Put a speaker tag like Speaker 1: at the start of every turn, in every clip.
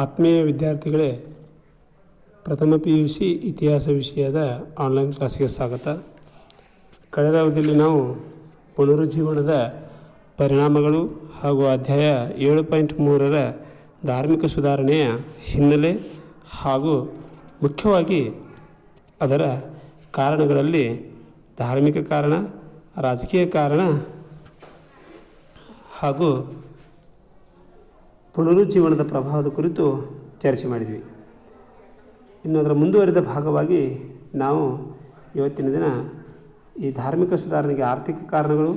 Speaker 1: ಆತ್ಮೀಯ ವಿದ್ಯಾರ್ಥಿಗಳೇ, ಪ್ರಥಮ ಪಿ ಯು ಸಿ ಇತಿಹಾಸ ವಿಷಯದ ಆನ್ಲೈನ್ ಕ್ಲಾಸಿಗೆ ಸ್ವಾಗತ. ಕಳೆದ ಅವಧಿಯಲ್ಲಿ ನಾವು ಪುನರುಜ್ಜೀವನದ ಪರಿಣಾಮಗಳು ಹಾಗೂ ಅಧ್ಯಾಯ ಏಳು ಪಾಯಿಂಟ್ ಮೂರರ ಧಾರ್ಮಿಕ ಸುಧಾರಣೆಯ ಹಿನ್ನೆಲೆ ಹಾಗೂ ಮುಖ್ಯವಾಗಿ ಅದರ ಕಾರಣಗಳಲ್ಲಿ ಧಾರ್ಮಿಕ ಕಾರಣ, ರಾಜಕೀಯ ಕಾರಣ ಹಾಗೂ ಪುನರುಜ್ಜೀವನದ ಪ್ರಭಾವದ ಕುರಿತು ಚರ್ಚೆ ಮಾಡಿದ್ವಿ. ಇನ್ನು ಅದರ ಮುಂದುವರಿದ ಭಾಗವಾಗಿ ನಾವು ಇವತ್ತಿನ ದಿನ ಈ ಧಾರ್ಮಿಕ ಸುಧಾರಣೆಗೆ ಆರ್ಥಿಕ ಕಾರಣಗಳು,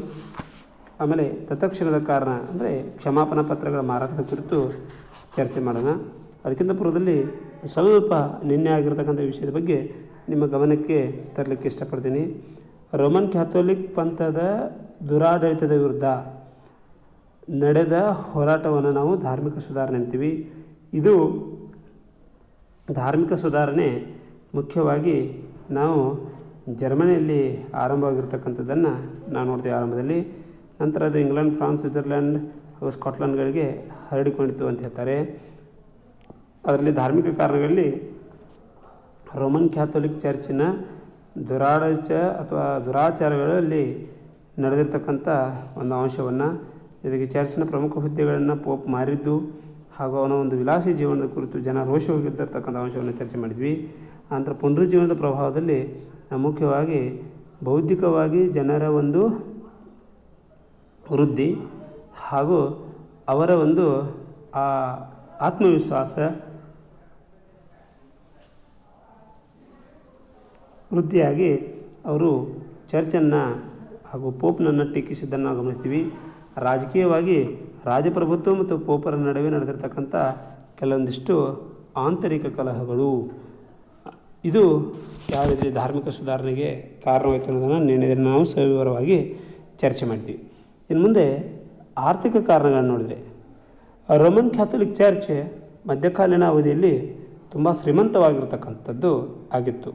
Speaker 1: ಆಮೇಲೆ ತತ್ಕ್ಷಣದ ಕಾರಣ ಅಂದರೆ ಕ್ಷಮಾಪನಾ ಪತ್ರಗಳ ಮಾರಾಟದ ಕುರಿತು ಚರ್ಚೆ ಮಾಡೋಣ. ಅದಕ್ಕಿಂತ ಪೂರ್ವದಲ್ಲಿ ಸ್ವಲ್ಪ ನಿನ್ನೆ ಆಗಿರತಕ್ಕಂಥ ವಿಷಯದ ಬಗ್ಗೆ ನಿಮ್ಮ ಗಮನಕ್ಕೆ ತರಲಿಕ್ಕೆ ಇಷ್ಟಪಡ್ತೀನಿ. ರೋಮನ್ ಕ್ಯಾಥೋಲಿಕ್ ಪಂಥದ ದುರಾಡಳಿತದ ವಿರುದ್ಧ ನಡೆದ ಹೋರಾಟವನ್ನು ನಾವು ಧಾರ್ಮಿಕ ಸುಧಾರಣೆ ಅಂತೀವಿ. ಇದು ಧಾರ್ಮಿಕ ಸುಧಾರಣೆ ಮುಖ್ಯವಾಗಿ ನಾವು ಜರ್ಮನಿಯಲ್ಲಿ ಆರಂಭವಾಗಿರ್ತಕ್ಕಂಥದ್ದನ್ನು ನಾವು ನೋಡ್ತೀವಿ ಆರಂಭದಲ್ಲಿ. ನಂತರ ಅದು ಇಂಗ್ಲೆಂಡ್, ಫ್ರಾನ್ಸ್ ಸ್ವಿಟ್ಜರ್ಲ್ಯಾಂಡ್ ಹಾಗೂ ಸ್ಕಾಟ್ಲೆಂಡ್ಗಳಿಗೆ ಹರಡಿಕೊಂಡಿತು ಅಂತ ಹೇಳ್ತಾರೆ. ಅದರಲ್ಲಿ ಧಾರ್ಮಿಕ ಕಾರಣಗಳಲ್ಲಿ ರೋಮನ್ ಕ್ಯಾಥೋಲಿಕ್ ಚರ್ಚಿನ ದುರಾಡಚ ಅಥವಾ ದುರಾಚಾರಗಳಲ್ಲಿ ನಡೆದಿರ್ತಕ್ಕಂಥ ಒಂದು ಅಂಶವನ್ನು ಜೊತೆಗೆ ಚರ್ಚ್ನ ಪ್ರಮುಖ ಹುದ್ದೆಗಳನ್ನು ಪೋಪ್ ಮಾರಿದ್ದು ಹಾಗೂ ಅವನ ಒಂದು ವಿಲಾಸಿ ಜೀವನದ ಕುರಿತು ಜನ ರೋಷ ಹೋಗಿದ್ದಿರ್ತಕ್ಕಂಥ ಅಂಶವನ್ನು ಚರ್ಚೆ ಮಾಡಿದ್ವಿ. ಆನಂತರ ಪುನರುಜ್ಜೀವನದ ಪ್ರಭಾವದಲ್ಲಿ ಮುಖ್ಯವಾಗಿ ಬೌದ್ಧಿಕವಾಗಿ ಜನರ ಒಂದು ವೃದ್ಧಿ ಹಾಗೂ ಅವರ ಒಂದು, ಆ, ಆತ್ಮವಿಶ್ವಾಸ ವೃದ್ಧಿಯಾಗಿ ಅವರು ಚರ್ಚನ್ನು ಹಾಗೂ ಪೋಪ್ನನ್ನು ಟೀಕಿಸಿದ್ದನ್ನು ಗಮನಿಸ್ತೀವಿ. ರಾಜಕೀಯವಾಗಿ ರಾಜಪ್ರಭುತ್ವ ಮತ್ತು ಪೋಪರ ನಡುವೆ ನಡೆದಿರ್ತಕ್ಕಂಥ ಕೆಲವೊಂದಿಷ್ಟು ಆಂತರಿಕ ಕಲಹಗಳು. ಇದು ಯಾವ ರೀತಿ ಧಾರ್ಮಿಕ ಸುಧಾರಣೆಗೆ ಕಾರಣವಾಯಿತು ಅನ್ನೋದನ್ನು ನಿನ್ನೆ ನಾವು ಸವಿವರವಾಗಿ ಚರ್ಚೆ ಮಾಡ್ತೀವಿ ಇನ್ನು ಮುಂದೆ ಆರ್ಥಿಕ ಕಾರಣಗಳನ್ನು ನೋಡಿದರೆ, ರೋಮನ್ ಕ್ಯಾಥೋಲಿಕ್ ಚರ್ಚ್ ಮಧ್ಯಕಾಲೀನ ಅವಧಿಯಲ್ಲಿ ತುಂಬ ಶ್ರೀಮಂತವಾಗಿರ್ತಕ್ಕಂಥದ್ದು ಆಗಿತ್ತು.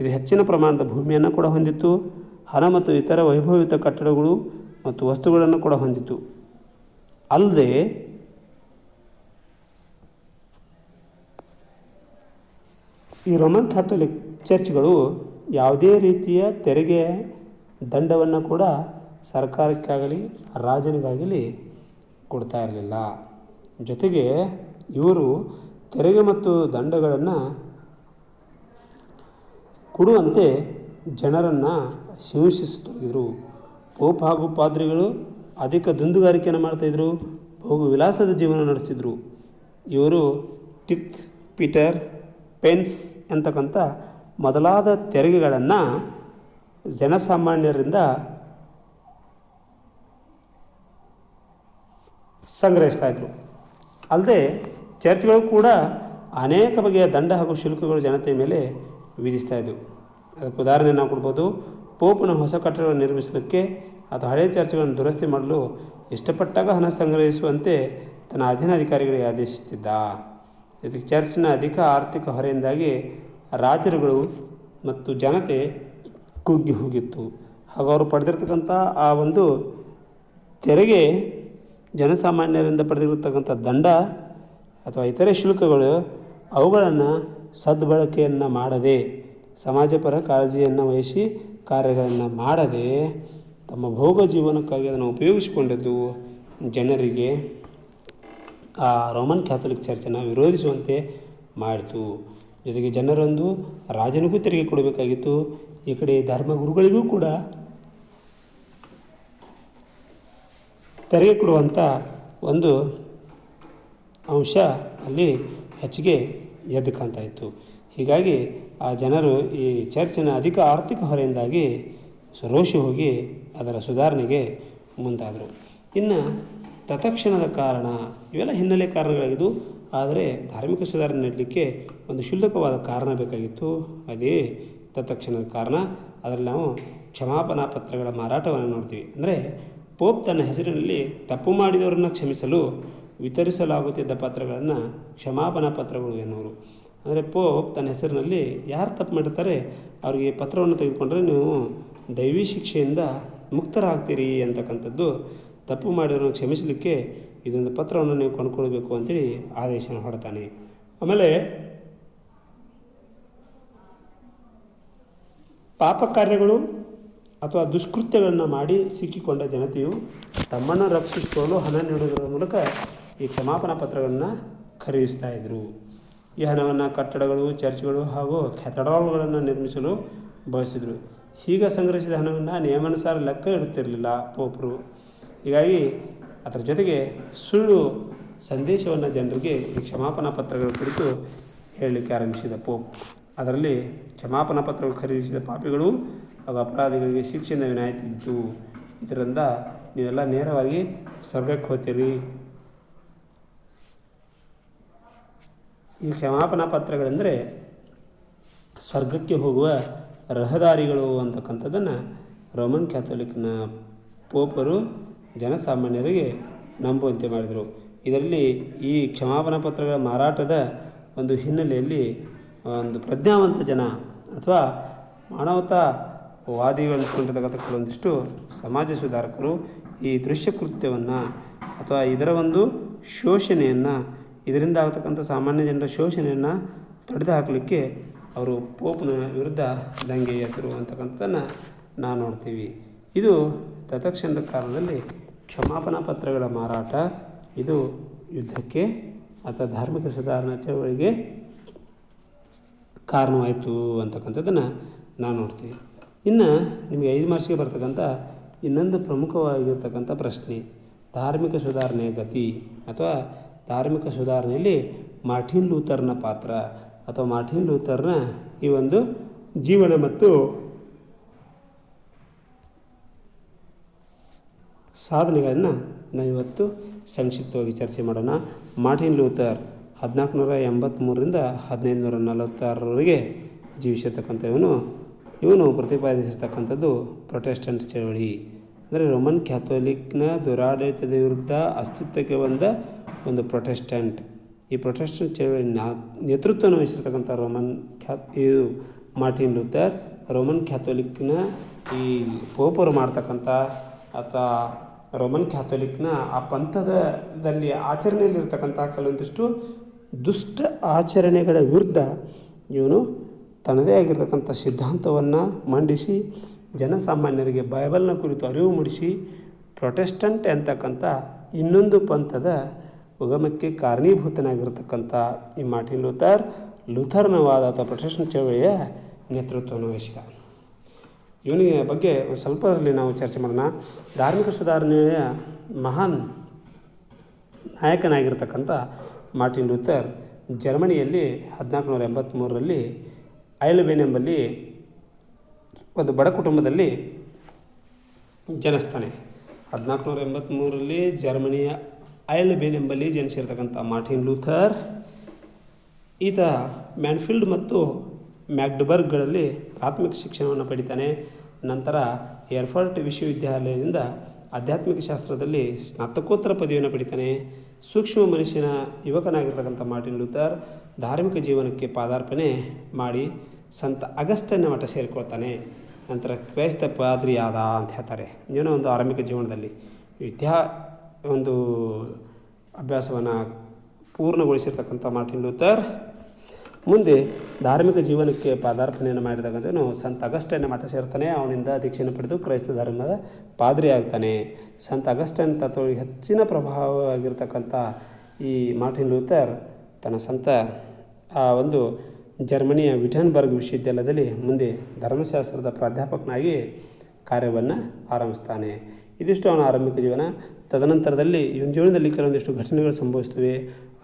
Speaker 1: ಇದು ಹೆಚ್ಚಿನ ಪ್ರಮಾಣದ ಭೂಮಿಯನ್ನು ಕೂಡ ಹೊಂದಿತ್ತು. ಹಣ ಮತ್ತು ಇತರ ವೈಭವಯುತ ಕಟ್ಟಡಗಳು ಮತ್ತು ವಸ್ತುಗಳನ್ನು ಕೂಡ ಹೊಂದಿತ್ತು ಅಲ್ಲದೆ ಈ ರೋಮನ್ ಕ್ಯಾಥೋಲಿಕ್ ಚರ್ಚ್ಗಳು ಯಾವುದೇ ರೀತಿಯ ತೆರಿಗೆ ದಂಡವನ್ನು ಕೂಡ ಸರ್ಕಾರಕ್ಕಾಗಲಿ, ರಾಜನಿಗಾಗಲಿ ಕೊಡ್ತಾ ಇರಲಿಲ್ಲ. ಜೊತೆಗೆ ಇವರು ತೆರಿಗೆ ಮತ್ತು ದಂಡಗಳನ್ನು ಕೊಡುವಂತೆ ಜನರನ್ನು ಹಿಂಸಿಸತೊಡಗಿದರು. ಪೋಪ್ ಹಾಗೂ ಪಾದ್ರಿಗಳು ಅಧಿಕ ದುಂದುಗಾರಿಕೆಯನ್ನು ಮಾಡ್ತಾಯಿದ್ರು ಬಹು ವಿಲಾಸದ ಜೀವನ ನಡೆಸ್ತಿದ್ರು. ಇವರು ಟಿತ್ ಪೀಟರ್, ಪೆನ್ಸ್ ಅಂತಕ್ಕಂಥ ಮೊದಲಾದ ತೆರಿಗೆಗಳನ್ನು ಜನಸಾಮಾನ್ಯರಿಂದ ಸಂಗ್ರಹಿಸ್ತಾ ಇದ್ರು. ಅಲ್ಲದೆ ಚರ್ಚ್ಗಳು ಕೂಡ ಅನೇಕ ಬಗೆಯ ದಂಡ ಹಾಗೂ ಶುಲ್ಕಗಳು ಜನತೆಯ ಮೇಲೆ ವಿಧಿಸ್ತಾ ಇದ್ದವು ಅದಕ್ಕೆ ಉದಾಹರಣೆ ನಾವು ಕೊಡ್ಬೋದು. ಪೋಪನ ಹೊಸ ಕಟ್ಟಡಗಳನ್ನು ನಿರ್ಮಿಸಲಿಕ್ಕೆ ಅಥವಾ ಹಳೆಯ ಚರ್ಚ್ಗಳನ್ನು ದುರಸ್ತಿ ಮಾಡಲು ಇಷ್ಟಪಟ್ಟಾಗ ಹಣ ಸಂಗ್ರಹಿಸುವಂತೆ ತನ್ನ ಅಧೀನಾಧಿಕಾರಿಗಳಿಗೆ ಆದೇಶಿಸುತ್ತಿದ್ದ. ಇದಕ್ಕೆ ಚರ್ಚ್ನ ಅಧಿಕ ಆರ್ಥಿಕ ಹೊರೆಯಿಂದಾಗಿ ರಾಜರುಗಳು ಮತ್ತು ಜನತೆ ಕುಗ್ಗಿ ಹೋಗಿತ್ತು. ಹಾಗೂ ಅವರು ಪಡೆದಿರ್ತಕ್ಕಂಥ ಆ ಒಂದು ತೆರಿಗೆ ಜನಸಾಮಾನ್ಯರಿಂದ ಪಡೆದಿರತಕ್ಕಂಥ ದಂಡ ಅಥವಾ ಇತರೆ ಶುಲ್ಕಗಳು ಅವುಗಳನ್ನು ಸದ್ಬಳಕೆಯನ್ನು ಮಾಡದೆ ಸಮಾಜಪರ ಕಾಳಜಿಯನ್ನು ವಹಿಸಿ ಕಾರ್ಯಗಳನ್ನು ಮಾಡದೆ ತಮ್ಮ ಭೋಗ ಜೀವನಕ್ಕಾಗಿ ಅದನ್ನು ಉಪಯೋಗಿಸಿಕೊಂಡದ್ದು ಜನರಿಗೆ ಆ ರೋಮನ್ ಕ್ಯಾಥೋಲಿಕ್ ಚರ್ಚನ್ನು ವಿರೋಧಿಸುವಂತೆ ಮಾಡಿತು. ಜೊತೆಗೆ ಜನರೊಂದು ರಾಜನಿಗೂ ತೆರಿಗೆ ಕೊಡಬೇಕಾಗಿತ್ತು. ಈ ಕಡೆ ಧರ್ಮಗುರುಗಳಿಗೂ ಕೂಡ ತೆರಿಗೆ ಕೊಡುವಂಥ ಒಂದು ಅಂಶ ಅಲ್ಲಿ ಹೆಚ್ಚಿಗೆ ಎದ್ದು ಕಾಣ್ತಾ ಇತ್ತು ಹೀಗಾಗಿ ಆ ಜನರು ಈ ಚರ್ಚಿನ ಅಧಿಕ ಆರ್ಥಿಕ ಹೊರೆಯಿಂದಾಗಿ ರೋಷಿ ಹೋಗಿ ಅದರ ಸುಧಾರಣೆಗೆ ಮುಂದಾದರು. ಇನ್ನು ತತ್ಕ್ಷಣದ ಕಾರಣ ಇವೆಲ್ಲ ಹಿನ್ನೆಲೆ ಕಾರಣಗಳಾಗಿದ್ದು, ಆದರೆ ಧಾರ್ಮಿಕ ಸುಧಾರಣೆ ನೀಡಲಿಕ್ಕೆ ಒಂದು ಶುಲ್ಕವಾದ ಕಾರಣ ಬೇಕಾಗಿತ್ತು. ಅದೇ ತತ್ಕ್ಷಣದ ಕಾರಣ ಅದರಲ್ಲಿ ನಾವು ಕ್ಷಮಾಪನಾ ಪತ್ರಗಳ ಮಾರಾಟವನ್ನು ನೋಡ್ತೀವಿ. ಅಂದರೆ ಪೋಪ್ ತನ್ನ ಹೆಸರಿನಲ್ಲಿ ತಪ್ಪು ಮಾಡಿದವರನ್ನು ಕ್ಷಮಿಸಲು ವಿತರಿಸಲಾಗುತ್ತಿದ್ದ ಪತ್ರಗಳನ್ನು ಕ್ಷಮಾಪನಾ ಪತ್ರಗಳು ಎನ್ನುವರು. ಅಂದರೆ ಪೋಪ್ ತನ್ನ ಹೆಸರಿನಲ್ಲಿ ಯಾರು ತಪ್ಪು ಮಾಡಿರ್ತಾರೆ, ಅವರಿಗೆ ಪತ್ರವನ್ನು ತೆಗೆದುಕೊಂಡ್ರೆ ನೀವು ದೈವಿ ಶಿಕ್ಷೆಯಿಂದ ಮುಕ್ತರಾಗ್ತೀರಿ ಅಂತಕ್ಕಂಥದ್ದು. ತಪ್ಪು ಮಾಡಿರೋ ಕ್ಷಮಿಸಲಿಕ್ಕೆ ಇದೊಂದು ಪತ್ರವನ್ನು ನೀವು ಕೊಂಡ್ಕೊಳ್ಬೇಕು ಅಂತೇಳಿ ಆದೇಶನ ಹೊಡ್ತಾನೆ ಆಮೇಲೆ ಪಾಪ ಕಾರ್ಯಗಳು ಅಥವಾ ದುಷ್ಕೃತ್ಯಗಳನ್ನು ಮಾಡಿ ಸಿಕ್ಕಿಕೊಂಡ ಜನತೆಯು ತಮ್ಮನ್ನು ರಕ್ಷಿಸಿಕೊಳ್ಳಲು ಹಣ ನೀಡುವುದರ ಮೂಲಕ ಈ ಕ್ಷಮಾಪಣಾ ಪತ್ರಗಳನ್ನು ಖರೀದಿಸ್ತಾ ಇದ್ದರು ಈ ಹಣವನ್ನು ಕಟ್ಟಡಗಳು, ಚರ್ಚ್ಗಳು ಹಾಗೂ ಕೆಥಡ್ರಾಲ್ಗಳನ್ನು ನಿರ್ಮಿಸಲು ಬಳಸಿದರು ಹೀಗೆ ಸಂಗ್ರಹಿಸಿದ ಹಣವನ್ನು ನಿಯಮಾನುಸಾರ ಲೆಕ್ಕ ಇಡುತ್ತಿರಲಿಲ್ಲ ಪೋಪರು. ಹೀಗಾಗಿ ಅದರ ಜೊತೆಗೆ ಸುಳ್ಳು ಸಂದೇಶವನ್ನು ಜನರಿಗೆ ಈ ಕ್ಷಮಾಪಣಾ ಪತ್ರಗಳ ಕುರಿತು ಹೇಳಲಿಕ್ಕೆ ಆರಂಭಿಸಿದ ಪೋಪ್. ಅದರಲ್ಲಿ ಕ್ಷಮಾಪಣಾ ಪತ್ರಗಳು ಖರೀದಿಸಿದ ಪಾಪಿಗಳು ಹಾಗೂ ಅಪರಾಧಿಗಳಿಗೆ ಶಿಕ್ಷೆಯಿಂದ ವಿನಾಯಿತಿ ಇತ್ತು ಇದರಿಂದ ನೀವೆಲ್ಲ ನೇರವಾಗಿ ಸ್ವರ್ಗಕ್ಕೆ ಹೋಗ್ತೀರಿ. ಈ ಕ್ಷಮಾಪಣಾ ಪತ್ರಗಳೆಂದರೆ ಸ್ವರ್ಗಕ್ಕೆ ಹೋಗುವ ರಹದಾರಿಗಳು ಅಂತಕ್ಕಂಥದ್ದನ್ನು ರೋಮನ್ ಕ್ಯಾಥೋಲಿಕ್ನ ಪೋಪರು ಜನಸಾಮಾನ್ಯರಿಗೆ ನಂಬುವಂತೆ ಮಾಡಿದರು. ಇದರಲ್ಲಿ ಈ ಕ್ಷಮಾಪಣಾ ಪತ್ರಗಳ ಮಾರಾಟದ ಒಂದು ಹಿನ್ನೆಲೆಯಲ್ಲಿ ಒಂದು ಪ್ರಜ್ಞಾವಂತ ಜನ ಅಥವಾ ಮಾನವತಾ ವಾದಿಗಳು ಅನ್ಸ್ಕೊಂಡಿರ್ತಕ್ಕಂಥ ಕೆಲವೊಂದಿಷ್ಟು ಸಮಾಜ ಸುಧಾರಕರು ಈ ದೃಶ್ಯ ಕೃತ್ಯವನ್ನು ಅಥವಾ ಇದರ ಒಂದು ಶೋಷಣೆಯನ್ನು ಇದರಿಂದ ಆಗತಕ್ಕಂಥ ಸಾಮಾನ್ಯ ಜನರ ಶೋಷಣೆಯನ್ನು ತೊಡೆದು ಹಾಕಲಿಕ್ಕೆ ಅವರು ಪೋಪ್ನ ವಿರುದ್ಧ ದಂಗೆ ಹೆಸರು ಅಂತಕ್ಕಂಥದ್ದನ್ನು ನಾವು ನೋಡ್ತೀವಿ. ಇದು ತತ್ಕ್ಷಣದ ಕಾಲದಲ್ಲಿ ಕ್ಷಮಾಪಣಾ ಪತ್ರಗಳ ಮಾರಾಟ, ಇದು ಯುದ್ಧಕ್ಕೆ ಅಥವಾ ಧಾರ್ಮಿಕ ಸುಧಾರಣಾ ಚಳವಳಿಗೆ ಕಾರಣವಾಯಿತು ಅಂತಕ್ಕಂಥದ್ದನ್ನು ನಾವು ನೋಡ್ತೀವಿ. ಇನ್ನು ನಿಮಗೆ ಐದು ಮಾರ್ಕ್ಸ್ಗೆ ಬರ್ತಕ್ಕಂಥ ಇನ್ನೊಂದು ಪ್ರಮುಖವಾಗಿರ್ತಕ್ಕಂಥ ಪ್ರಶ್ನೆ, ಧಾರ್ಮಿಕ ಸುಧಾರಣೆಯ ಗತಿ ಅಥವಾ ಧಾರ್ಮಿಕ ಸುಧಾರಣೆಯಲ್ಲಿ ಮಾರ್ಟಿನ್ ಲೂಥರ್ನ ಪಾತ್ರ ಅಥವಾ ಮಾರ್ಟಿನ್ ಲೂಥರ್ನ ಈ ಒಂದು ಜೀವನ ಮತ್ತು ಸಾಧನೆಗಳನ್ನು ನಾವಿವತ್ತು ಸಂಕ್ಷಿಪ್ತವಾಗಿ ಚರ್ಚೆ ಮಾಡೋಣ. ಮಾರ್ಟಿನ್ ಲೂಥರ್ ಹದಿನಾಲ್ಕು ನೂರ ಎಂಬತ್ತ್ಮೂರರಿಂದ ಹದಿನೈದು ನೂರ ನಲವತ್ತಾರರವರೆಗೆ ಜೀವಿಸಿರ್ತಕ್ಕಂಥ ಇವನು ಇವನು ಪ್ರತಿಪಾದಿಸಿರ್ತಕ್ಕಂಥದ್ದು ಪ್ರೊಟೆಸ್ಟೆಂಟ್ ಚಳವಳಿ. ಅಂದರೆ ರೋಮನ್ ಕ್ಯಾಥೋಲಿಕ್ನ ದುರಾಡಳಿತದ ವಿರುದ್ಧ ಅಸ್ತಿತ್ವಕ್ಕೆ ಬಂದ ಒಂದು ಪ್ರೊಟೆಸ್ಟೆಂಟ್. ಈ ಪ್ರೊಟೆಸ್ಟೆಂಟ್ ಚಳವಳಿ ನೇತೃತ್ವವನ್ನು ವಹಿಸಿರ್ತಕ್ಕಂಥ ರೋಮನ್ ಖ್ಯಾ, ಇದು ಮಾರ್ಟಿನ್ ಲೂಥರ್, ರೋಮನ್ ಕ್ಯಾಥೋಲಿಕ್ನ ಈ ಪೋಪರು ಮಾಡ್ತಕ್ಕಂಥ ಅಥವಾ ರೋಮನ್ ಕ್ಯಾಥೋಲಿಕ್ನ ಆ ಪಂಥದಲ್ಲಿ ಆಚರಣೆಯಲ್ಲಿರ್ತಕ್ಕಂಥ ಕೆಲವೊಂದಿಷ್ಟು ದುಷ್ಟ ಆಚರಣೆಗಳ ವಿರುದ್ಧ ಇವನು ತನ್ನದೇ ಆಗಿರ್ತಕ್ಕಂಥ ಸಿದ್ಧಾಂತವನ್ನು ಮಂಡಿಸಿ, ಜನಸಾಮಾನ್ಯರಿಗೆ ಬೈಬಲ್ನ ಕುರಿತು ಅರಿವು ಮೂಡಿಸಿ, ಪ್ರೊಟೆಸ್ಟೆಂಟ್ ಅಂತಕ್ಕಂಥ ಇನ್ನೊಂದು ಪಂಥದ ಉಗಮಕ್ಕೆ ಕಾರಣೀಭೂತನಾಗಿರ್ತಕ್ಕಂಥ ಈ ಮಾರ್ಟಿನ್ ಲೂಥರ್ ಲೂಥರ್ನವಾದ ಅಥವಾ ಪ್ರೊಟೆಸ್ಟೆಂಟ್ ಚಳವಳಿಯ ನೇತೃತ್ವವನ್ನು ವಹಿಸಿದ. ಇವನಿಗೆ ಬಗ್ಗೆ ಸ್ವಲ್ಪದಲ್ಲಿ ನಾವು ಚರ್ಚೆ ಮಾಡೋಣ. ಧಾರ್ಮಿಕ ಸುಧಾರಣೆಯ ಮಹಾನ್ ನಾಯಕನಾಗಿರ್ತಕ್ಕಂಥ ಮಾರ್ಟಿನ್ ಲೂಥರ್ ಜರ್ಮನಿಯಲ್ಲಿ ಹದಿನಾಲ್ಕು ನೂರ ಎಂಬತ್ತ್ಮೂರರಲ್ಲಿ ಐಲ್ಬೇನ್ ಎಂಬಲ್ಲಿ ಒಂದು ಬಡ ಕುಟುಂಬದಲ್ಲಿ ಜನಿಸ್ತಾನೆ. ಹದಿನಾಲ್ಕು ನೂರ ಎಂಬತ್ತ್ಮೂರರಲ್ಲಿ ಜರ್ಮನಿಯ ಐಲ್ಬೇನ್ ಎಂಬಲ್ಲಿ ಜನಿಸಿರ್ತಕ್ಕಂಥ ಮಾರ್ಟಿನ್ ಲೂಥರ್. ಈತ ಮ್ಯಾನ್ಫೀಲ್ಡ್ ಮತ್ತು ಮ್ಯಾಕ್ಡುಬರ್ಗ್ಗಳಲ್ಲಿ ಪ್ರಾಥಮಿಕ ಶಿಕ್ಷಣವನ್ನು ಪಡಿತಾನೆ. ನಂತರ ಏರ್ಫರ್ಟ್ ವಿಶ್ವವಿದ್ಯಾಲಯದಿಂದ ಆಧ್ಯಾತ್ಮಿಕ ಶಾಸ್ತ್ರದಲ್ಲಿ ಸ್ನಾತಕೋತ್ತರ ಪದವಿಯನ್ನು ಪಡಿತಾನೆ. ಸೂಕ್ಷ್ಮ ಮನುಷ್ಯನ ಯುವಕನಾಗಿರ್ತಕ್ಕಂಥ ಮಾರ್ಟಿನ್ ಲೂಥರ್ ಧಾರ್ಮಿಕ ಜೀವನಕ್ಕೆ ಪಾದಾರ್ಪಣೆ ಮಾಡಿ ಸಂತ ಅಗಸ್ಟನ್ನ ಮಠ ಸೇರಿಕೊಳ್ತಾನೆ. ನಂತರ ಕ್ರೈಸ್ತ ಪಾದ್ರಿಯಾದ ಅಂತ ಹೇಳ್ತಾರೆ. ಏನೋ ಒಂದು ಆರಂಭಿಕ ಜೀವನದಲ್ಲಿ ವಿದ್ಯಾ ಒಂದು ಅಭ್ಯಾಸವನ್ನು ಪೂರ್ಣಗೊಳಿಸಿರ್ತಕ್ಕಂಥ ಮಾರ್ಟಿನ್ ಲೂಥರ್. ಮುಂದೆ ಧಾರ್ಮಿಕ ಜೀವನಕ್ಕೆ ಪಾದಾರ್ಪಣೆಯನ್ನು ಮಾಡಿದಾಗಂದ್ರೂ ಸಂತ ಅಗಸ್ಟನ್ನ ಮಠ ಸೇರ್ತಾನೆ, ಅವನಿಂದ ದೀಕ್ಷೆಯನ್ನು ಪಡೆದು ಕ್ರೈಸ್ತ ಧರ್ಮದ ಪಾದ್ರಿ ಆಗ್ತಾನೆ. ಸಂತ ಅಗಸ್ಟನ್ ತತ್ವ ಹೆಚ್ಚಿನ ಪ್ರಭಾವವಾಗಿರ್ತಕ್ಕಂಥ ಈ ಮಾರ್ಟಿನ್ ಲೂಥರ್ ತನ್ನ ಸಂತ ಆ ಒಂದು ಜರ್ಮನಿಯ ವಿಟನ್ಬರ್ಗ್ ವಿಶ್ವವಿದ್ಯಾಲಯದಲ್ಲಿ ಮುಂದೆ ಧರ್ಮಶಾಸ್ತ್ರದ ಪ್ರಾಧ್ಯಾಪಕನಾಗಿ ಕಾರ್ಯವನ್ನು ಆರಂಭಿಸ್ತಾನೆ. ಇದಿಷ್ಟು ಅವನ ಆರಂಭಿಕ ಜೀವನ. ತದನಂತರದಲ್ಲಿ ಇವನ ಜೀವನದಲ್ಲಿ ಕೆಲವೊಂದಿಷ್ಟು ಘಟನೆಗಳು ಸಂಭವಿಸ್ತವೆ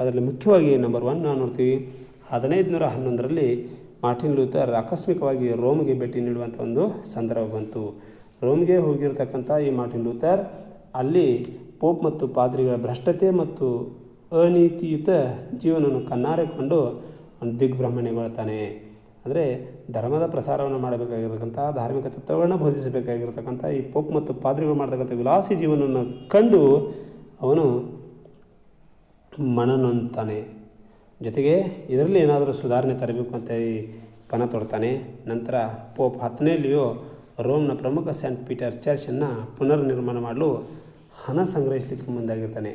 Speaker 1: ಅದರಲ್ಲಿ ಮುಖ್ಯವಾಗಿ ನಂಬರ್ ಒನ್ ನಾವು ನೋಡ್ತೀವಿ ಹದಿನೈದು ನೂರ ಹನ್ನೊಂದರಲ್ಲಿ ಮಾರ್ಟಿನ್ ಲೂಥರ್ ಆಕಸ್ಮಿಕವಾಗಿ ರೋಮ್ಗೆ ಭೇಟಿ ನೀಡುವಂಥ ಒಂದು ಸಂದರ್ಭ ಬಂತು. ರೋಮ್ಗೆ ಹೋಗಿರತಕ್ಕಂಥ ಈ ಮಾರ್ಟಿನ್ ಲೂಥರ್ ಅಲ್ಲಿ ಪೋಪ್ ಮತ್ತು ಪಾದ್ರಿಗಳ ಭ್ರಷ್ಟತೆ ಮತ್ತು ಅನೀತಿಯುತ ಜೀವನವನ್ನು ಕಣ್ಣಾರೆ ಕಂಡು ದಿಗ್ಭ್ರಮಣೆಗೊಳ್ತಾನೆ. ಅಂದರೆ ಧರ್ಮದ ಪ್ರಸಾರವನ್ನು ಮಾಡಬೇಕಾಗಿರ್ತಕ್ಕಂಥ ಧಾರ್ಮಿಕ ತತ್ವಗಳನ್ನ ಬೋಧಿಸಬೇಕಾಗಿರ್ತಕ್ಕಂಥ ಈ ಪೋಪ್ ಮತ್ತು ಪಾದ್ರಿಗಳು ಮಾಡ್ತಕ್ಕಂಥ ವಿಲಾಸಿ ಜೀವನವನ್ನು ಕಂಡು ಅವನು ಮನನೊಂತಾನೆ. ಜೊತೆಗೆ ಇದರಲ್ಲಿ ಏನಾದರೂ ಸುಧಾರಣೆ ತರಬೇಕು ಅಂತ ಈ ಪಣ ತೊಡ್ತಾನೆ. ನಂತರ ಪೋಪ್ ಹತ್ತನೆಯಲ್ಲಿಯೋ ರೋಮ್ನ ಪ್ರಮುಖ ಸೆಂಟ್ ಪೀಟರ್ ಚರ್ಚನ್ನು ಪುನರ್ ನಿರ್ಮಾಣ ಮಾಡಲು ಹಣ ಸಂಗ್ರಹಿಸಲಿಕ್ಕೆ ಮುಂದಾಗಿರ್ತಾನೆ.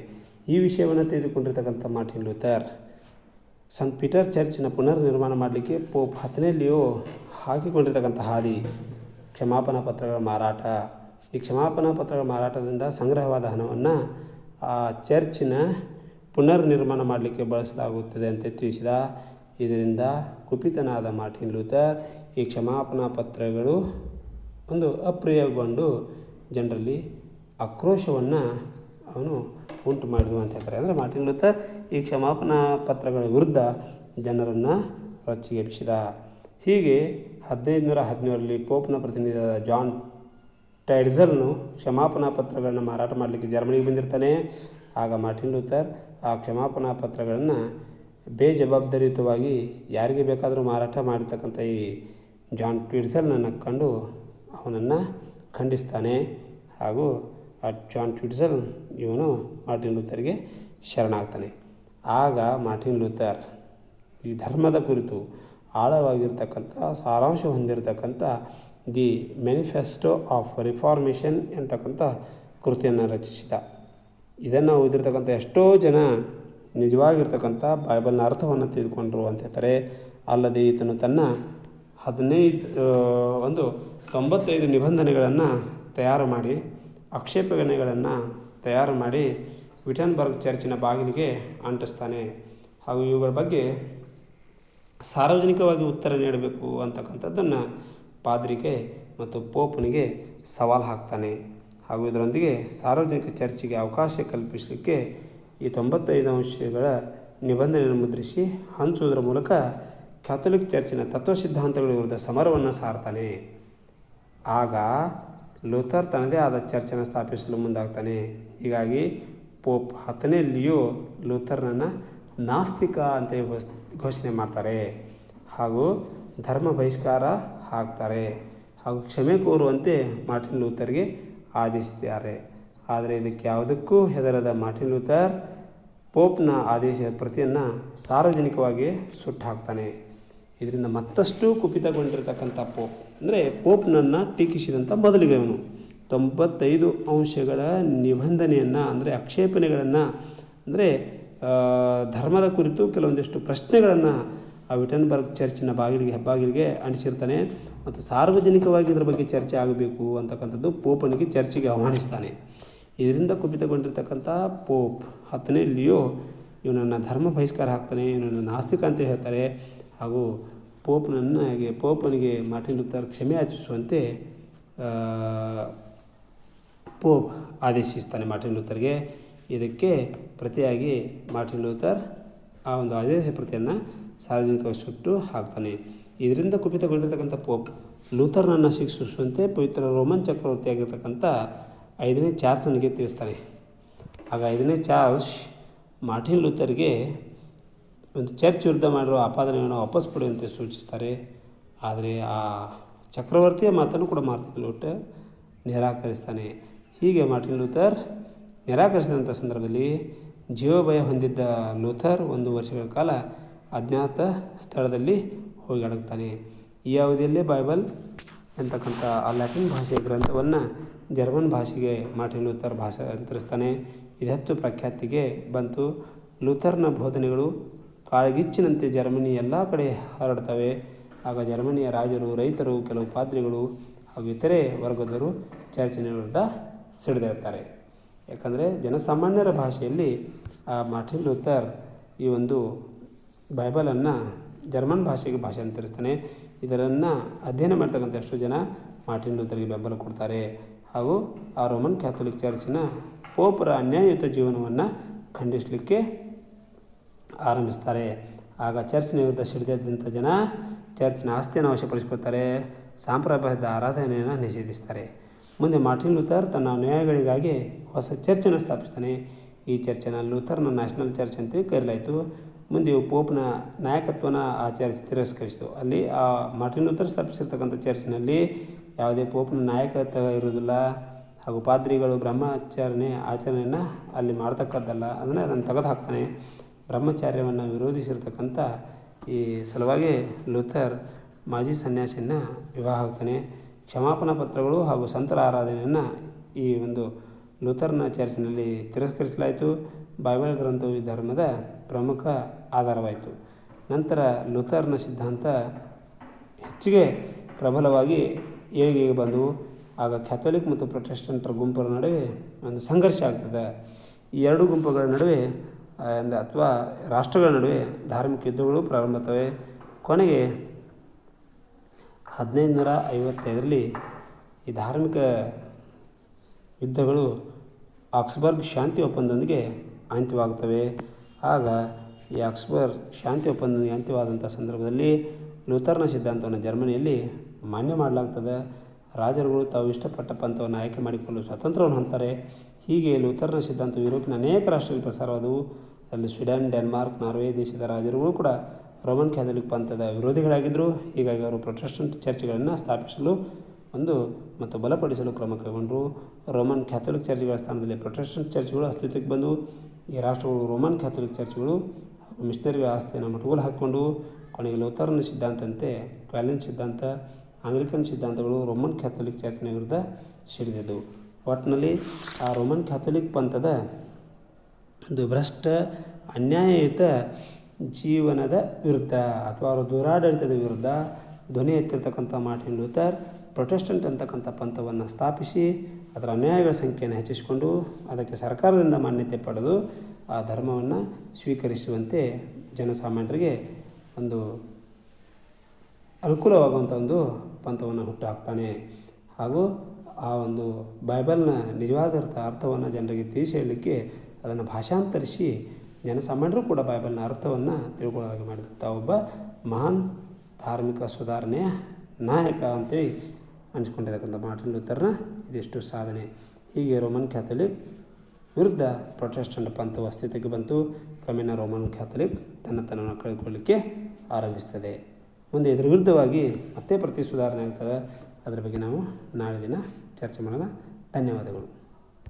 Speaker 1: ಈ ವಿಷಯವನ್ನು ತೆಗೆದುಕೊಂಡಿರ್ತಕ್ಕಂಥ ಮಾರ್ಟಿನ್ ಲೂಥರ್. ಸಂತ್ ಪೀಟರ್ ಚರ್ಚ್ನ ಪುನರ್ ನಿರ್ಮಾಣ ಮಾಡಲಿಕ್ಕೆ ಪೋಪ್ ಹತ್ತನೇಲಿಯೋ ಹಾಕಿಕೊಂಡಿರ್ತಕ್ಕಂಥ ಹಾದಿ ಕ್ಷಮಾಪನಾ ಪತ್ರಗಳ ಮಾರಾಟ. ಈ ಕ್ಷಮಾಪನಾ ಪತ್ರಗಳ ಮಾರಾಟದಿಂದ ಸಂಗ್ರಹವಾದ ಹಣವನ್ನು ಆ ಚರ್ಚಿನ ಪುನರ್ ನಿರ್ಮಾಣ ಮಾಡಲಿಕ್ಕೆ ಬಳಸಲಾಗುತ್ತದೆ ಅಂತ ತಿಳಿಸಿದ. ಇದರಿಂದ ಕುಪಿತನಾದ ಮಾರ್ಟಿನ್ ಲೂಥರ್ ಈ ಕ್ಷಮಾಪನಾ ಪತ್ರಗಳು ಒಂದು ಅಪ್ರಿಯಗೊಂಡು ಜನರಲ್ಲಿ ಆಕ್ರೋಶವನ್ನು ಅವನು ಉಂಟು ಮಾಡಿದ್ವು ಅಂತ ಹೇಳ್ತಾರೆ. ಅಂದರೆ ಮಾರ್ಟಿನ್ ಲೂಥರ್ ಈ ಕ್ಷಮಾಪನಾ ಪತ್ರಗಳ ವಿರುದ್ಧ ಜನರನ್ನು ರೊಚ್ಚಿಗೆಬ್ಬಿಸಿದ. ಹೀಗೆ ಹದಿನೈದು ನೂರ ಹದಿನೇಳರಲ್ಲಿ ಪೋಪ್ನ ಪ್ರತಿನಿಧಿಯಾದ ಜಾನ್ ಟೈಡ್ಸಲ್ನು ಕ್ಷಮಾಪನಾ ಪತ್ರಗಳನ್ನು ಮಾರಾಟ ಮಾಡಲಿಕ್ಕೆ ಜರ್ಮನಿಗೆ ಬಂದಿರ್ತಾನೆ. ಆಗ ಮಾರ್ಟಿನ್ ಲೂಥರ್ ಆ ಕ್ಷಮಾಪನಾ ಪತ್ರಗಳನ್ನು ಬೇಜವಾಬ್ದಾರಿಯುತವಾಗಿ ಯಾರಿಗೆ ಬೇಕಾದರೂ ಮಾರಾಟ ಮಾಡಿರ್ತಕ್ಕಂಥ ಈ ಜಾನ್ ಟ್ವಿಡ್ಸಲ್ನನ್ನು ಕಂಡು ಅವನನ್ನು ಖಂಡಿಸ್ತಾನೆ. ಹಾಗೂ ಆ ಜಾನ್ ಟ್ವಿಡ್ಸಲ್ ಇವನು ಮಾರ್ಟಿನ್ ಲೂಥರ್ಗೆ ಶರಣಾಗ್ತಾನೆ. ಆಗ ಮಾರ್ಟಿನ್ ಲೂಥರ್ ಈ ಧರ್ಮದ ಕುರಿತು ಆಳವಾಗಿರ್ತಕ್ಕಂಥ, ಸಾರಾಂಶ ಹೊಂದಿರತಕ್ಕಂಥ ದಿ ಮ್ಯಾನಿಫೆಸ್ಟೋ ಆಫ್ ರಿಫಾರ್ಮೇಷನ್ ಎಂತಕ್ಕಂಥ ಕೃತಿಯನ್ನು ರಚಿಸಿದ. ಇದನ್ನು ಓದಿರ್ತಕ್ಕಂಥ ಎಷ್ಟೋ ಜನ ನಿಜವಾಗಿರ್ತಕ್ಕಂಥ ಬೈಬಲ್ನ ಅರ್ಥವನ್ನು ತಿಳಿದುಕೊಂಡ್ರು ಅಂತ ಹೇಳ್ತಾರೆ ಅಲ್ಲದೆ ಈತನು ತನ್ನ ಹದಿನೈದು ಒಂದು ತೊಂಬತ್ತೈದು ನಿಬಂಧನೆಗಳನ್ನು ತಯಾರು ಮಾಡಿ ಆಕ್ಷೇಪಣೆಗಳನ್ನು ತಯಾರು ಮಾಡಿ ವಿಟನ್ಬರ್ಗ್ ಚರ್ಚಿನ ಬಾಗಿಲಿಗೆ ಅಂಟಿಸ್ತಾನೆ. ಹಾಗೂ ಇವುಗಳ ಬಗ್ಗೆ ಸಾರ್ವಜನಿಕವಾಗಿ ಉತ್ತರ ನೀಡಬೇಕು ಅಂತಕ್ಕಂಥದ್ದನ್ನು ಪಾದ್ರಿಗೆ ಮತ್ತು ಪೋಪನಿಗೆ ಸವಾಲು ಹಾಕ್ತಾನೆ. ಹಾಗೂ ಇದರೊಂದಿಗೆ ಸಾರ್ವಜನಿಕ ಚರ್ಚೆಗೆ ಅವಕಾಶ ಕಲ್ಪಿಸಲಿಕ್ಕೆ ಈ ತೊಂಬತ್ತೈದು ಅಂಶಗಳ ನಿಬಂಧನೆಯನ್ನು ಮುದ್ರಿಸಿ ಹಂಚುವುದರ ಮೂಲಕ ಕ್ಯಾಥೋಲಿಕ್ ಚರ್ಚಿನ ತತ್ವ ಸಿದ್ಧಾಂತಗಳ ವಿರುದ್ಧ ಸಮರವನ್ನು ಸಾರ್ತಾನೆ. ಆಗ ಲೂಥರ್ ತನ್ನದೇ ಆದ ಚರ್ಚನ್ನು ಸ್ಥಾಪಿಸಲು ಮುಂದಾಗ್ತಾನೆ. ಹೀಗಾಗಿ ಪೋಪ್ ಹತ್ತನೇ ಲಿಯೋ ಲೂಥರ್ನನ್ನು ನಾಸ್ತಿಕ ಅಂತ ಘೋಷ್, ಘೋಷಣೆ ಮಾಡ್ತಾರೆ. ಹಾಗೂ ಧರ್ಮ ಬಹಿಷ್ಕಾರ ಹಾಕ್ತಾರೆ. ಹಾಗೂ ಕ್ಷಮೆ ಕೋರುವಂತೆ ಮಾರ್ಟಿನ್ ಲೂಥರ್ಗೆ ಆದೇಶಿಸಿದ್ದಾರೆ ಆದರೆ ಇದಕ್ಕೆ ಯಾವುದಕ್ಕೂ ಹೆದರದ ಮಾರ್ಟಿನ್ ಲೂಥರ್ ಪೋಪ್ನ ಆದೇಶದ ಪ್ರತಿಯನ್ನು ಸಾರ್ವಜನಿಕವಾಗಿ ಸುಟ್ಟು ಹಾಕ್ತಾನೆ ಇದರಿಂದ ಮತ್ತಷ್ಟು ಕುಪಿತಗೊಂಡಿರತಕ್ಕಂಥ ಪೋಪ್. ಅಂದರೆ ಪೋಪ್ನನ್ನು ಟೀಕಿಸಿದಂಥ ಮೊದಲಿಗೆ ಅವನು ತೊಂಬತ್ತೈದು ಅಂಶಗಳ ನಿಬಂಧನೆಯನ್ನು, ಅಂದರೆ ಆಕ್ಷೇಪಣೆಗಳನ್ನು, ಅಂದರೆ ಧರ್ಮದ ಕುರಿತು ಕೆಲವೊಂದಿಷ್ಟು ಪ್ರಶ್ನೆಗಳನ್ನು ಆ ವಿಟನ್ಬರ್ಗ್ ಚರ್ಚಿನ ಬಾಗಿಲಿಗೆ, ಹೆಬ್ಬಾಗಿಲಿಗೆ ಅಂಟಿಸಿರ್ತಾನೆ. ಮತ್ತು ಸಾರ್ವಜನಿಕವಾಗಿ ಇದರ ಬಗ್ಗೆ ಚರ್ಚೆ ಆಗಬೇಕು ಅಂತಕ್ಕಂಥದ್ದು ಪೋಪನಿಗೆ ಚರ್ಚೆಗೆ ಆಹ್ವಾನಿಸ್ತಾನೆ. ಇದರಿಂದ ಕುಪಿತಗೊಂಡಿರ್ತಕ್ಕಂಥ ಪೋಪ್ ಹತ್ತನೇ ಲಿಯೋ, ಇವನನ್ನು ಧರ್ಮ ಬಹಿಷ್ಕಾರ ಹಾಕ್ತಾನೆ, ಇವನನ್ನು ನಾಸ್ತಿಕ ಅಂತ ಹೇಳ್ತಾರೆ. ಹಾಗೂ ಪೋಪ್ನನ್ನಾಗೆ ಪೋಪನಿಗೆ ಮಾರ್ಟಿನ್ ಲೂಥರ್ ಕ್ಷಮೆ ಯಾಚಿಸುವಂತೆ ಪೋಪ್ ಆದೇಶಿಸ್ತಾನೆ ಮಾರ್ಟಿನ್ ಲೂಥರ್ಗೆ. ಇದಕ್ಕೆ ಪ್ರತಿಯಾಗಿ ಮಾರ್ಟಿನ್ ಲೂಥರ್ ಆ ಒಂದು ಆದೇಶ ಪ್ರತಿಯನ್ನು ಸಾರ್ವಜನಿಕವಾಗಿ ಸುಟ್ಟು ಹಾಕ್ತಾನೆ. ಇದರಿಂದ ಕುಪಿತಗೊಂಡಿರ್ತಕ್ಕಂಥ ಪೋಪ್ ಲೂಥರ್ನನ್ನು ಶಿಕ್ಷಿಸುವಂತೆ ಪವಿತ್ರ ರೋಮನ್ ಚಕ್ರವರ್ತಿಯಾಗಿರ್ತಕ್ಕಂಥ ಐದನೇ ಚಾರ್ಲ್ಸ್ನಿಗೆ ತಿಳಿಸ್ತಾನೆ. ಆಗ ಐದನೇ ಚಾರ್ಲ್ಸ್ ಮಾರ್ಟಿನ್ ಲೂಥರ್ಗೆ ಒಂದು ಚರ್ಚ್ ವಿರುದ್ಧ ಮಾಡಿರೋ ಆಪಾದನೆಯನ್ನು ವಾಪಸ್ ಪಡೆಯುವಂತೆ ಸೂಚಿಸ್ತಾರೆ. ಆದರೆ ಆ ಚಕ್ರವರ್ತಿಯ ಮಾತನ್ನು ಕೂಡ ಮಾರ್ಟಿನ್ ಲೂಥರ್ ನಿರಾಕರಿಸ್ತಾನೆ. ಹೀಗೆ ಮಾರ್ಟಿನ್ ಲೂಥರ್ ನಿರಾಕರಿಸಿದಂಥ ಸಂದರ್ಭದಲ್ಲಿ ಜೀವಭಯ ಹೊಂದಿದ್ದ ಲೂಥರ್ ಒಂದು ವರ್ಷಗಳ ಕಾಲ ಅಜ್ಞಾತ ಸ್ಥಳದಲ್ಲಿ ಹೋಗಿ ಅಡಗ್ತಾನೆ ಈ ಅವಧಿಯಲ್ಲೇ ಬೈಬಲ್ ಎಂತಕ್ಕಂಥ ಆ ಲ್ಯಾಟಿನ್ ಭಾಷೆಯ ಗ್ರಂಥವನ್ನು ಜರ್ಮನ್ ಭಾಷೆಗೆ ಮಾರ್ಟಿನ್ ಲೂಥರ್ ಭಾಷಾಂತರಿಸ್ತಾನೆ. ಇದು ಹೆಚ್ಚು ಪ್ರಖ್ಯಾತಿಗೆ ಬಂತು. ಲೂಥರ್ನ ಬೋಧನೆಗಳು ಕಾಳ್ಗಿಚ್ಚಿನಂತೆ ಜರ್ಮನಿ ಎಲ್ಲ ಕಡೆ ಹರಡ್ತವೆ. ಆಗ ಜರ್ಮನಿಯ ರಾಜರು, ರೈತರು, ಕೆಲವು ಪಾದ್ರಿಗಳು ಹಾಗೂ ಇತರೆ ವರ್ಗದವರು ಚರ್ಚಿನ ವಿರುದ್ಧ ಸಿಡಿದಿರ್ತಾರೆ ಯಾಕಂದರೆ ಜನಸಾಮಾನ್ಯರ ಭಾಷೆಯಲ್ಲಿ ಆ ಮಾರ್ಟಿನ್ ಲೂಥರ್ ಈ ಒಂದು ಬೈಬಲನ್ನು ಜರ್ಮನ್ ಭಾಷೆಗೆ ಭಾಷಾಂತರಿಸ್ತಾನೆ. ಇದರನ್ನು ಅಧ್ಯಯನ ಮಾಡ್ತಕ್ಕಂಥ ಎಷ್ಟೋ ಜನ ಮಾರ್ಟಿನ್ ಲೂಥರ್ಗೆ ಬೆಂಬಲ ಕೊಡ್ತಾರೆ. ಹಾಗೂ ಆ ರೋಮನ್ ಕ್ಯಾಥೋಲಿಕ್ ಚರ್ಚಿನ ಪೋಪರ ಅನ್ಯಾಯಯುತ ಜೀವನವನ್ನು ಖಂಡಿಸಲಿಕ್ಕೆ ಆರಂಭಿಸ್ತಾರೆ. ಆಗ ಚರ್ಚ್ನ ವಿರುದ್ಧ ಸಿಡಿದಂಥ ಜನ ಚರ್ಚ್ನ ಆಸ್ತಿಯನ್ನು ವಶಪಡಿಸಿಕೊಳ್ತಾರೆ. ಸಾಂಪ್ರದಾಯದ ಆರಾಧನೆಯನ್ನು ನಿಷೇಧಿಸ್ತಾರೆ. ಮುಂದೆ ಮಾರ್ಟಿನ್ ಲೂಥರ್ ತನ್ನ ಅನುಯಾಯಿಗಳಿಗಾಗಿ ಹೊಸ ಚರ್ಚನ್ನು ಸ್ಥಾಪಿಸ್ತಾನೆ. ಈ ಚರ್ಚನ್ನು ಲೂಥರ್ನ ನ್ಯಾಷನಲ್ ಚರ್ಚ್ ಅಂತ ಕರೆಯಲಾಯಿತು. ಮುಂದೆ ಪೋಪ್ನ ನಾಯಕತ್ವನ ಆ ಚರ್ಚ್ ತಿರಸ್ಕರಿಸಿತು. ಅಲ್ಲಿ ಆ ಮಾರ್ಟಿನ್ ಲೂಥರ್ ಸ್ಥಾಪಿಸಿರ್ತಕ್ಕಂಥ ಚರ್ಚ್ನಲ್ಲಿ ಯಾವುದೇ ಪೋಪ್ನ ನಾಯಕತ್ವ ಇರುವುದಿಲ್ಲ. ಹಾಗೂ ಪಾದ್ರಿಗಳು ಬ್ರಹ್ಮಚಾರಣೆ ಆಚರಣೆಯನ್ನು ಅಲ್ಲಿ ಮಾಡ್ತಕ್ಕದ್ದಲ್ಲ. ಅಂದರೆ ಅದನ್ನು ತೆಗೆದು ಹಾಕ್ತಾನೆ ಬ್ರಹ್ಮಚಾರ್ಯವನ್ನು ವಿರೋಧಿಸಿರ್ತಕ್ಕಂಥ ಈ ಸಲುವಾಗಿ ಲೂಥರ್ ಮಾಜಿ ಸನ್ಯಾಸಿಯನ್ನು ವಿವಾಹ ಆಗ್ತಾನೆ ಕ್ಷಮಾಪನಾ ಪತ್ರಗಳು ಹಾಗೂ ಸಂತರ ಆರಾಧನೆಯನ್ನು ಈ ಒಂದು ಲೂಥರ್ನ ಚರ್ಚ್ನಲ್ಲಿ ತಿರಸ್ಕರಿಸಲಾಯಿತು. ಬೈಬಲ್ ಗ್ರಂಥವು ಈ ಧರ್ಮದ ಪ್ರಮುಖ ಆಧಾರವಾಯಿತು. ನಂತರ ಲೂಥರ್ನ ಸಿದ್ಧಾಂತ ಹೆಚ್ಚಿಗೆ ಪ್ರಬಲವಾಗಿ ಏಳಿಗೆಗೆ ಬಂದವು ಆಗ ಕ್ಯಾಥೋಲಿಕ್ ಮತ್ತು ಪ್ರೊಟೆಸ್ಟೆಂಟ್ರ ಗುಂಪುಗಳ ನಡುವೆ ಒಂದು ಸಂಘರ್ಷ ಆಗ್ತದೆ. ಈ ಎರಡು ಗುಂಪುಗಳ ನಡುವೆ ಅಥವಾ ರಾಷ್ಟ್ರಗಳ ನಡುವೆ ಧಾರ್ಮಿಕ ಯುದ್ಧಗಳು ಪ್ರಾರಂಭತ್ತವೆ ಕೊನೆಗೆ ಹದಿನೈದು ನೂರ ಐವತ್ತೈದರಲ್ಲಿ ಈ ಧಾರ್ಮಿಕ ಯುದ್ಧಗಳು ಆಕ್ಸ್ಬರ್ಗ್ ಶಾಂತಿ ಒಪ್ಪಂದದೊಂದಿಗೆ ಅಂತ್ಯವಾಗುತ್ತವೆ. ಆಗ ಈ ಆಕ್ಸ್ಬರ್ಗ್ ಶಾಂತಿ ಒಪ್ಪಂದದೊಂದಿಗೆ ಅಂತ್ಯವಾದಂಥ ಸಂದರ್ಭದಲ್ಲಿ ಲೂಥರ್ನ ಸಿದ್ಧಾಂತವನ್ನು ಜರ್ಮನಿಯಲ್ಲಿ ಮಾನ್ಯ ಮಾಡಲಾಗ್ತದೆ. ರಾಜರುಗಳು ತಾವು ಇಷ್ಟಪಟ್ಟ ಪಂಥವನ್ನು ಆಯ್ಕೆ ಮಾಡಿಕೊಳ್ಳಲು ಸ್ವಾತಂತ್ರ್ಯವನ್ನು ಹೊಂದ್ತಾರೆ. ಹೀಗೆ ಲೂಥರ್ನ ಸಿದ್ಧಾಂತ ಯುರೋಪಿನ ಅನೇಕ ರಾಷ್ಟ್ರಗಳಲ್ಲಿ ಪ್ರಸಾರವಾದವು ಅಲ್ಲಿ ಸ್ವೀಡನ್, ಡೆನ್ಮಾರ್ಕ್, ನಾರ್ವೆ ದೇಶದ ರಾಜರುಗಳು ಕೂಡ ರೋಮನ್ ಕ್ಯಾಥೋಲಿಕ್ ಪಂಥದ ವಿರೋಧಿಗಳಾಗಿದ್ದರು. ಹೀಗಾಗಿ ಅವರು ಪ್ರೊಟೆಸ್ಟೆಂಟ್ ಚರ್ಚ್ಗಳನ್ನು ಸ್ಥಾಪಿಸಲು ಒಂದು ಮತ್ತು ಬಲಪಡಿಸಲು ಕ್ರಮ ಕೈಗೊಂಡರು. ರೋಮನ್ ಕ್ಯಾಥೋಲಿಕ್ ಚರ್ಚ್ಗಳ ಸ್ಥಾನದಲ್ಲಿ ಪ್ರೊಟೆಸ್ಟೆಂಟ್ ಚರ್ಚ್ಗಳು ಅಸ್ತಿತ್ವಕ್ಕೆ ಬಂದವು ಈ ರಾಷ್ಟ್ರಗಳು ರೋಮನ್ ಕ್ಯಾಥೋಲಿಕ್ ಚರ್ಚ್ಗಳು ಮಿಷನರಿಗಳ ಆಸ್ತಿಯನ್ನು ಮುಟುಗೋಲು ಹಾಕ್ಕೊಂಡು, ಕೊನೆಗೆ ಲೋಥರ್ನ ಸಿದ್ಧಾಂತಂತೆ ಕ್ವಾಲಿನ್ ಸಿದ್ಧಾಂತ, ಆಂಗ್ಲಿಕನ್ ಸಿದ್ಧಾಂತಗಳು ರೋಮನ್ ಕ್ಯಾಥೋಲಿಕ್ ಚರ್ಚ್ನ ವಿರುದ್ಧ ಸಿಡಿದವು ಒಟ್ಟಿನಲ್ಲಿ ಆ ರೋಮನ್ ಕ್ಯಾಥೋಲಿಕ್ ಪಂಥದ ಒಂದು ಭ್ರಷ್ಟ ಅನ್ಯಾಯಯುತ ಜೀವನದ ವಿರುದ್ಧ ಅಥವಾ ಅವರ ದುರಾಡಳಿತದ ವಿರುದ್ಧ ಧ್ವನಿ ಎತ್ತಿರ್ತಕ್ಕಂಥ ಮಾರ್ಟಿನ್ ಲೂಥರ್, ಪ್ರೊಟೆಸ್ಟೆಂಟ್ ಅಂತಕ್ಕಂಥ ಪಂಥವನ್ನು ಸ್ಥಾಪಿಸಿ ಅದರ ಅನ್ಯಾಯಗಳ ಸಂಖ್ಯೆಯನ್ನು ಹೆಚ್ಚಿಸಿಕೊಂಡು ಅದಕ್ಕೆ ಸರ್ಕಾರದಿಂದ ಮಾನ್ಯತೆ ಪಡೆದು ಆ ಧರ್ಮವನ್ನು ಸ್ವೀಕರಿಸುವಂತೆ ಜನಸಾಮಾನ್ಯರಿಗೆ ಒಂದು ಅನುಕೂಲವಾಗುವಂಥ ಒಂದು ಪಂಥವನ್ನು ಹುಟ್ಟುಹಾಕ್ತಾನೆ ಹಾಗೂ ಆ ಒಂದು ಬೈಬಲ್ನ ನಿಜವಾದ ಅರ್ಥ ಅರ್ಥವನ್ನು ಜನರಿಗೆ ತಿಳಿಸಿ ಹೇಳಲಿಕ್ಕೆ ಅದನ್ನು ಭಾಷಾಂತರಿಸಿ ಜನಸಾಮಾನ್ಯರು ಕೂಡ ಬೈಬಲ್ನ ಅರ್ಥವನ್ನು ತಿಳ್ಕೊಳ್ಳೋ ಹಾಗೆ ಮಾಡಿದಂಥ ಒಬ್ಬ ಮಹಾನ್ ಧಾರ್ಮಿಕ ಸುಧಾರಣೆಯ ನಾಯಕ ಅಂತೇಳಿ ಅನಿಸ್ಕೊಂಡಿರ್ತಕ್ಕಂಥ ಮಾರ್ಟಿನ್ ಲೂಥರ್ನ ಇದಿಷ್ಟು ಸಾಧನೆ. ಹೀಗೆ ರೋಮನ್ ಕ್ಯಾಥೋಲಿಕ್ ವಿರುದ್ಧ ಪ್ರೊಟೆಸ್ಟೆಂಟ್ ಪಂಥವು ಅಸ್ತಿತ್ವಕ್ಕೆ ಬಂತು. ಕ್ರಮೇಣ ರೋಮನ್ ಕ್ಯಾಥೋಲಿಕ್ ತನ್ನ ತನ್ನನ್ನು ಕಳೆದುಕೊಳ್ಳಲಿಕ್ಕೆ ಆರಂಭಿಸ್ತದೆ. ಮುಂದೆ ಇದರ ವಿರುದ್ಧವಾಗಿ ಮತ್ತೆ ಪ್ರತಿ ಸುಧಾರಣೆ ಆಗ್ತದೆ. ಅದರ ಬಗ್ಗೆ ನಾವು ನಾಳೆ ದಿನ ಚರ್ಚೆ ಮಾಡೋಣ. ಧನ್ಯವಾದಗಳು.